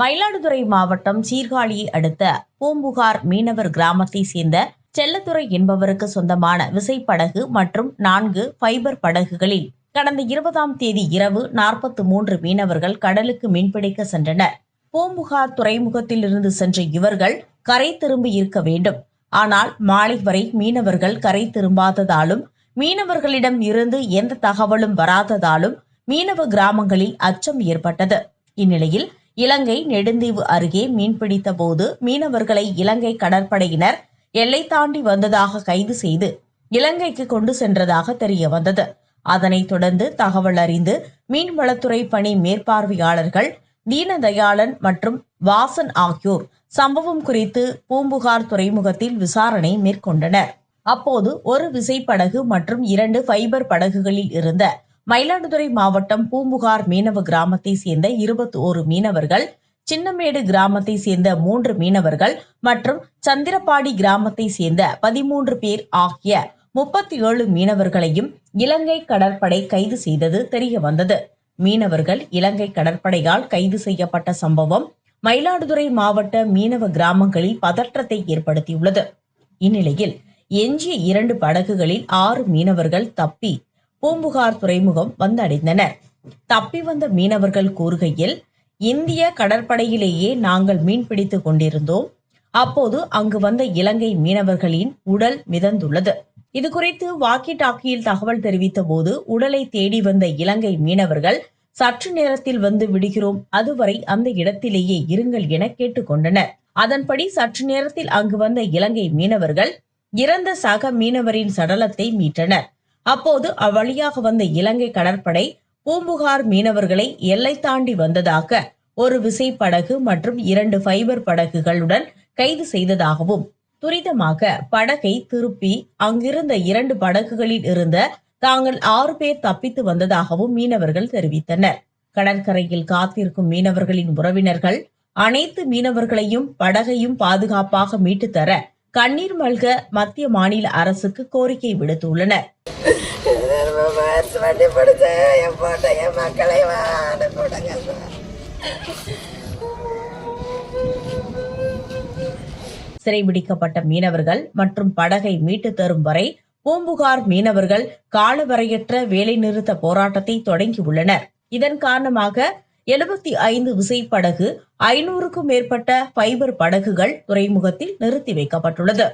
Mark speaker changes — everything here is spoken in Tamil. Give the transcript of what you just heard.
Speaker 1: மயிலாடுதுறை மாவட்டம் சீர்காழியை அடுத்த பூம்புகார் மீனவர் கிராமத்தை சேர்ந்த செல்லத்துறை என்பவருக்கு சொந்தமான விசைப்படகு மற்றும் நான்கு ஃபைபர் படகுகளில் கடந்த இருபதாம் தேதி இரவு நாற்பத்து மூன்று மீனவர்கள் கடலுக்கு மீன்பிடிக்க சென்றனர். பூம்புகார் துறைமுகத்திலிருந்து சென்ற இவர்கள் கரை திரும்பி இருக்க வேண்டும். ஆனால் மாலை வரை மீனவர்கள் கரை திரும்பாததாலும் மீனவர்களிடம் இருந்து எந்த தகவலும் வராததாலும் மீனவ கிராமங்களில் அச்சம் ஏற்பட்டது. இந்நிலையில் இலங்கை நெடுந்தீவு அருகே மீன்பிடித்த போது மீனவர்களை இலங்கை கடற்படையினர் எல்லை தாண்டி வந்ததாக கைது செய்து இலங்கைக்கு கொண்டு சென்றதாக தெரிய வந்தது. அதனைத் தொடர்ந்து தகவல் அறிந்து மீன்வளத்துறை பணி மேற்பார்வையாளர்கள் தீனதயாளன் மற்றும் வாசன் ஆகியோர் சம்பவம் குறித்து பூம்புகார் துறைமுகத்தில் விசாரணை மேற்கொண்டனர். அப்போது ஒரு விசைப்படகு மற்றும் இரண்டு ஃபைபர் படகுகளில் இருந்த மயிலாடுதுறை மாவட்டம் பூம்புகார் மீனவ கிராமத்தை சேர்ந்த இருபத்தி ஓரு மீனவர்கள் சின்னமேடு கிராமத்தை சேர்ந்த மூன்று மீனவர்கள் மற்றும் சந்திரப்பாடி கிராமத்தை சேர்ந்த பதிமூன்று பேர் ஆகிய முப்பத்தி ஏழு மீனவர்களையும் இலங்கை கடற்படை கைது செய்தது தெரிய வந்தது மீனவர்கள் இலங்கை கடற்படையால் கைது செய்யப்பட்ட சம்பவம் மயிலாடுதுறை மாவட்ட மீனவ கிராமங்களில் பதற்றத்தை ஏற்படுத்தியுள்ளது. இந்நிலையில் எஞ்சிய இரண்டு படகுகளில் ஆறு மீனவர்கள் தப்பி பூம்புகார் துறைமுகம் வந்தடைந்தனர். தப்பி வந்த மீனவர்கள் கூறுகையில் இந்திய கடற்படையிலேயே நாங்கள் மீன்பிடித்துக் கொண்டிருந்தோம். அப்போது அங்கு வந்த இலங்கை மீனவர்களின் உடல் மிதந்துள்ளது. இதுகுறித்து வாக்கி டாக்கியில் தகவல் தெரிவித்த போது உடலை தேடி வந்த இலங்கை மீனவர்கள் சற்று நேரத்தில் வந்து விடுகிறோம் அதுவரை அந்த இடத்திலேயே இருங்கள் என கேட்டுக்கொண்டனர். அதன்படி சற்று நேரத்தில் அங்கு வந்த இலங்கை மீனவர்கள் இறந்த சக மீனவரின் சடலத்தை மீட்டனர். அப்போது அவ்வழியாக வந்த இலங்கை கடற்படை பூம்புகார் மீனவர்களை எல்லை தாண்டி வந்ததாக ஒரு விசைப்படகு மற்றும் இரண்டு ஃபைபர் படகுகளுடன் கைது செய்ததாகவும் துரிதமாக படகை திருப்பி அங்கிருந்த இரண்டு படகுகளில் இருந்த தாங்கள் ஆறு பேர் தப்பித்து வந்ததாகவும் மீனவர்கள் தெரிவித்தனர். கடற்கரையில் காத்திருக்கும் மீனவர்களின் உறவினர்கள் அனைத்து மீனவர்களையும் படகையும் பாதுகாப்பாக மீட்டுத்தர கண்ணீர் மல்க மத்திய மாநில அரசுக்கு கோரிக்கை விடுத்துள்ளனர்.
Speaker 2: மார்ச் வண்டி பிடிச்சு என் போட்ட என் மக்களை வாட போட்டாங்க
Speaker 1: சிறைபிடிக்கப்பட்ட மீனவர்கள் மற்றும் படகை மீட்டு தரும் வரை பூம்புகார் மீனவர்கள் காலவரையற்ற வேலைநிறுத்த போராட்டத்தை தொடங்கியுள்ளனர் இதன் காரணமாக எழுபத்தி ஐந்து விசைப்படகு ஐநூறுக்கும் மேற்பட்ட ஃபைபர் படகுகள் துறைமுகத்தில் நிறுத்தி வைக்கப்பட்டுள்ளது.